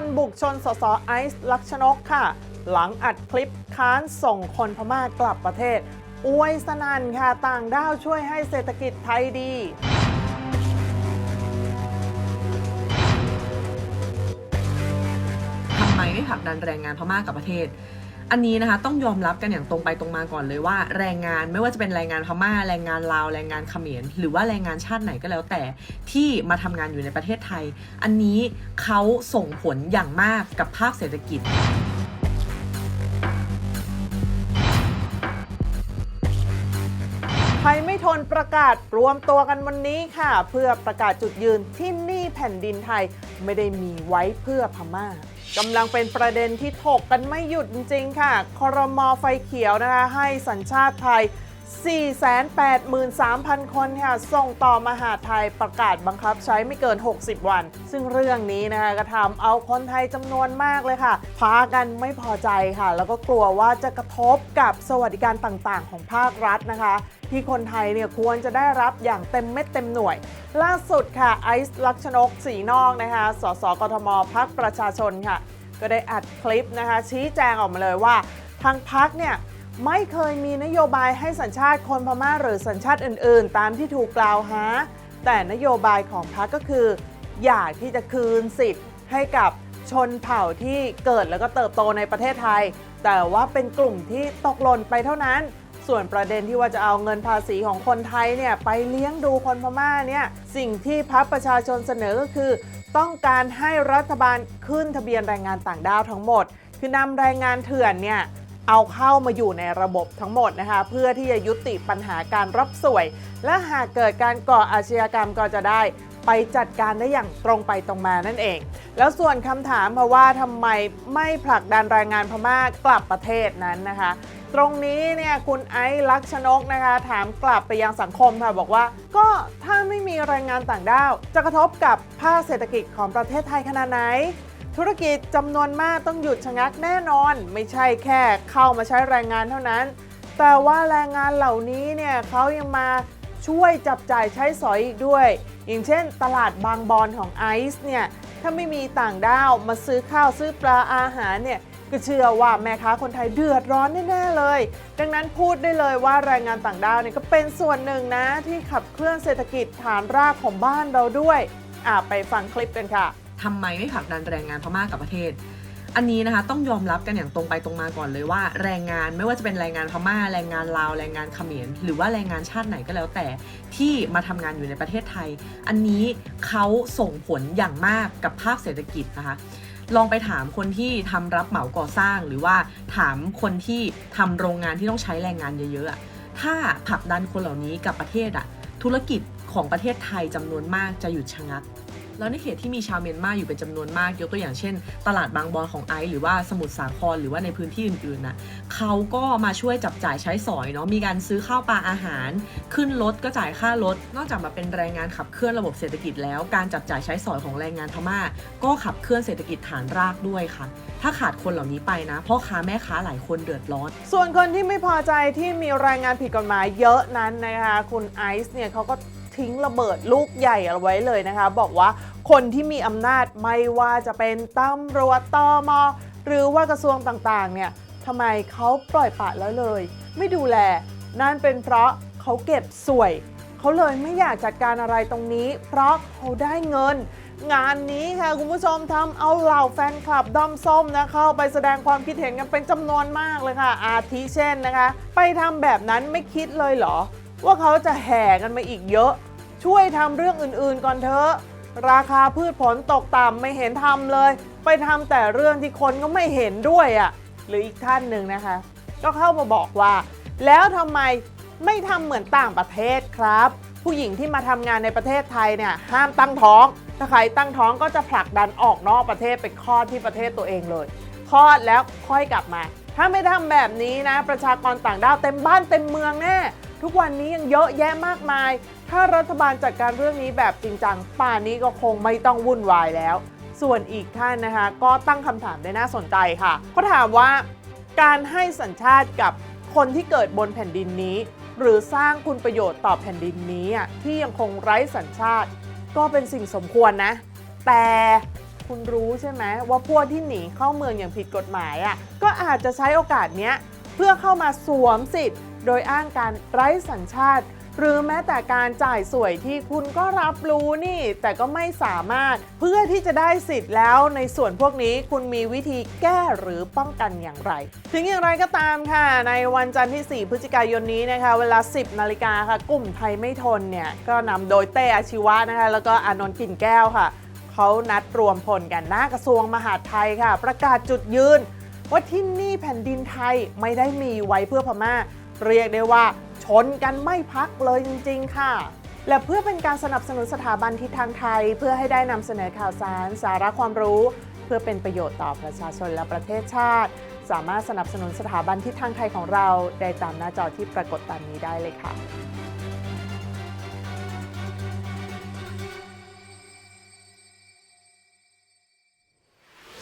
นบุกชนสสไอซ์ลักษนกค่ะ หลังอัดคลิปค้านส่งคนพม่ากลับประเทศ อวยสนันค่ะต่างด้าวช่วยให้เศรษฐกิจไทยดี ทำไมไม่ผลักดันแรงงานพม่ากลับประเทศ อันนี้นะคะต้องยอมรับกันอย่างตรงไปตรงมาก่อนเลยว่า แรงงานไม่ว่าจะเป็นแรงงานพม่าแรงงานลาวแรงงานเขมรหรือว่าแรงงานชาติไหนก็แล้วแต่ที่มาทำงานอยู่ในประเทศไทย อันนี้เขาส่งผลอย่างมากกับภาคเศรษฐกิจ ไทยไม่ทนประกาศรวมตัวกันวันนี้ค่ะ เพื่อประกาศจุดยืนที่นี่แผ่นดินไทยไม่ได้มีไว้เพื่อพม่ากำลังเป็นประเด็นที่ถกกันไม่หยุดจริงๆค่ะคอรมอไฟเขียวนะคะให้สัญชาติไทย 483,000 คนค่ะ ส่งต่อมหาดไทยประกาศบังคับใช้ไม่เกิน 60 วัน ซึ่งเรื่องนี้นะคะก็ทำเอาคนไทยจำนวนมากเลยค่ะ พากันไม่พอใจค่ะ แล้วก็กลัวว่าจะกระทบกับสวัสดิการต่างๆ ของภาครัฐนะคะ ที่คนไทยเนี่ยควรจะได้รับอย่างเต็มเม็ดเต็มหน่วย ล่าสุดค่ะไอซ์ลักษณกสีนอกนะคะสสกทมพักประชาชนค่ะ ก็ได้อัดคลิปนะคะ ชี้แจงออกมาเลยว่า ทางพักเนี่ยไม่เคยมีนโยบายให้สัญชาติคนพม่าหรือสัญชาติอื่น ๆ ตามที่ถูกกล่าวหา แต่นโยบายของพรรคก็คือ อยากที่จะคืนสิทธิ์ให้กับชนเผ่าที่เกิดแล้วก็เติบโตในประเทศไทย แต่ว่าเป็นกลุ่มที่ตกหล่นไปเท่านั้น ส่วนประเด็นที่ว่าจะเอาเงินภาษีของคนไทยเนี่ยไปเลี้ยงดูคนพม่าเนี่ยสิ่งที่พรรคประชาชนเสนอก็คือ ต้องการให้รัฐบาลขึ้นทะเบียนแรงงานต่างด้าวทั้งหมด คือนำแรงงานเถื่อนเนี่ยเอาเข้ามาอยู่ในระบบทั้งหมดนะคะ เพื่อที่จะยุติปัญหาการรับสวย และหากเกิดการก่ออาชญากรรมก็จะได้ ไปจัดการได้อย่างตรงไปตรงมานั่นเอง แล้วส่วนคำถามเพราะว่าทำไมไม่ผลักดันแรงงานพม่ากลับประเทศนั้นนะคะ ตรงนี้เนี่ยคุณไอซ์ลักษณกนะคะ ถามกลับไปยังสังคมค่ะบอกว่า ก็ถ้าไม่มีแรงงานต่างด้าว จะกระทบกับภาคเศรษฐกิจของประเทศไทยขนาดไหนธุรกิจจำนวนมากต้องหยุดชะงักแน่นอน ไม่ใช่แค่เข้ามาใช้แรงงานเท่านั้น แต่ว่าแรงงานเหล่านี้เนี่ยเขายังมา ช่วยจับจ่ายใช้สอยอีกด้วย อย่างเช่น ตลาดบางบอนของไอซ์เนี่ย ถ้าไม่มีต่างด้าวมาซื้อข้าวซื้อปลาอาหารเนี่ย ก็เชื่อว่าแม่ค้าคนไทยเดือดร้อนแน่ๆเลย ดังนั้นพูดได้เลยว่าแรงงานต่างด้าวเนี่ยก็เป็นส่วนหนึ่งนะ ที่ขับเคลื่อนเศรษฐกิจฐานรากของบ้านเราด้วยอะไปฟังคลิปกันค่ะทำไมไม่ผลักดันแรงงานพม่ากลับประเทศ อันนี้นะคะต้องยอมรับกันอย่างตรงไปตรงมาก่อนเลยว่า แรงงานไม่ว่าจะเป็นแรงงานพม่าแรงงานลาวแรงงานเขมรหรือว่าแรงงานชาติไหนก็แล้วแต่ที่มาทำงานอยู่ในประเทศไทย อันนี้เขาส่งผลอย่างมากกับภาคเศรษฐกิจนะคะลองไปถามคนที่ทำรับเหมาก่อสร้าง หรือว่าถามคนที่ทำโรงงานที่ต้องใช้แรงงานเยอะๆถ้าผลักดันคนเหล่านี้กับประเทศอะธุรกิจของประเทศไทยจำนวนมากจะหยุดชะงัก แล้วในเขตที่มีชาวเมียนมาอยู่เป็นจำนวนมากยกตัวอย่างเช่น ตลาดบางบอนของไอซ์หรือว่าสมุทรสาครหรือว่าในพื้นที่อื่นๆนะเขาก็มาช่วยจับจ่ายใช้สอยเนาะมีการซื้อข้าวปลาอาหาร ขึ้นรถก็จ่ายค่ารถ นอกจากมาเป็นแรงงานขับเคลื่อนระบบเศรษฐกิจแล้วการจับจ่ายใช้สอยของแรงงานพม่า ก็ขับเคลื่อนเศรษฐกิจฐานรากด้วยค่ะ ถ้าขาดคนเหล่านี้ไปนะพ่อค้าแม่ค้าหลายคนเดือดร้อน ส่วนคนที่ไม่พอใจที่มีแรงงานผิดกฎหมายเยอะนั้นนะคะคุณไอซ์เนี่ยเขาก็ทิ้งระเบิดลูกใหญ่เอาไว้เลยนะคะ บอกว่า คนที่มีอำนาจไม่ว่าจะเป็นตำรวจตมหรือว่ากระทรวงต่างๆ เนี่ยทำไมเขาปล่อยปละแล้วเลย ไม่ดูแล นั่นเป็นเพราะเขาเก็บสวย เขาเลยไม่อยากจัดการอะไรตรงนี้ เพราะเขาได้เงิน งานนี้ค่ะคุณผู้ชมทำเอาเหล่าแฟนคลับด้อมส้มนะเข้าไปแสดงความคิดเห็นกันเป็นจำนวนมากเลยค่ะ อาทิเช่นนะคะ ไปทำแบบนั้นไม่คิดเลยเหรอ ว่าเขาจะแห่กันมาอีกเยอะ ช่วยทำเรื่องอื่นๆก่อนเถอะ ราคาพืชผลตกต่ำไม่เห็นทำเลย ไปทำแต่เรื่องที่คนก็ไม่เห็นด้วยอะ่ะหรืออีกท่านหนึ่งนะคะ ก็เข้ามาบอกว่า แล้วทำไมไม่ทำเหมือนต่างประเทศครับ ผู้หญิงที่มาทำงานในประเทศไทยเนี่ยห้ามตั้งท้อง ถ้าใครตั้งท้องก็จะผลักดันออกนอกประเทศไปคลอดที่ประเทศตัวเองเลยคลอดแล้วค่อยกลับมา ถ้าไม่ทำแบบนี้นะ ประชากรต่างด้าวเต็มบ้านเต็มเมืองแน่ ทุกวันนี้ยังเยอะแยะมากมาย ถ้ารัฐบาลจัดการเรื่องนี้แบบจริงจังป่านนี้ก็คงไม่ต้องวุ่นวายแล้ว ส่วนอีกท่านนะคะ ก็ตั้งคำถามได้น่าสนใจค่ะเขาถามว่าการให้สัญชาติกับคนที่เกิดบนแผ่นดินนี้ หรือสร้างคุณประโยชน์ต่อแผ่นดินนี้ที่ยังคงไร้สัญชาติ ก็เป็นสิ่งสมควรนะ แต่คุณรู้ใช่ไหมว่าพวกที่หนีเข้าเมืองอย่างผิดกฎหมายอะก็อาจจะใช้โอกาสเนี้ยเพื่อเข้ามาสวมสิทธิ์ โดยอ้างการไร้สัญชาติ หรือแม้แต่การจ่ายสวยที่คุณก็รับรู้นี่ แต่ก็ไม่สามารถเพื่อที่จะได้สิทธิ์แล้ว ในส่วนพวกนี้คุณมีวิธีแก้หรือป้องกันอย่างไร ถึงอย่างไรก็ตามค่ะ ในวันจันทร์ที่ 4 พฤศจิกายนนี้นะคะ เวลา 10 นาฬิกาค่ะ กลุ่มไทยไม่ทนเนี่ยก็นำโดยเต้อาชีวะนะคะแล้วก็อนนท์กิ่นแก้วค่ะเขานัดรวมพลกันหน้ากระทรวงมหาดไทยค่ะ ประกาศจุดยืนว่าที่นี่แผ่นดินไทยไม่ได้มีไว้เพื่อพม่า เรียกได้ว่า ชนกันไม่พักเลยจริง ๆ ค่ะและเพื่อเป็นการสนับสนุนสถาบันทิศทางไทย เพื่อให้ได้นำเสนอข่าวสาร สาระความรู้ เพื่อเป็นประโยชน์ต่อประชาชนและประเทศชาติ สามารถสนับสนุนสถาบันทิศทางไทยของเรา ได้ตามหน้าจอที่ปรากฏตามนี้ได้เลยค่ะ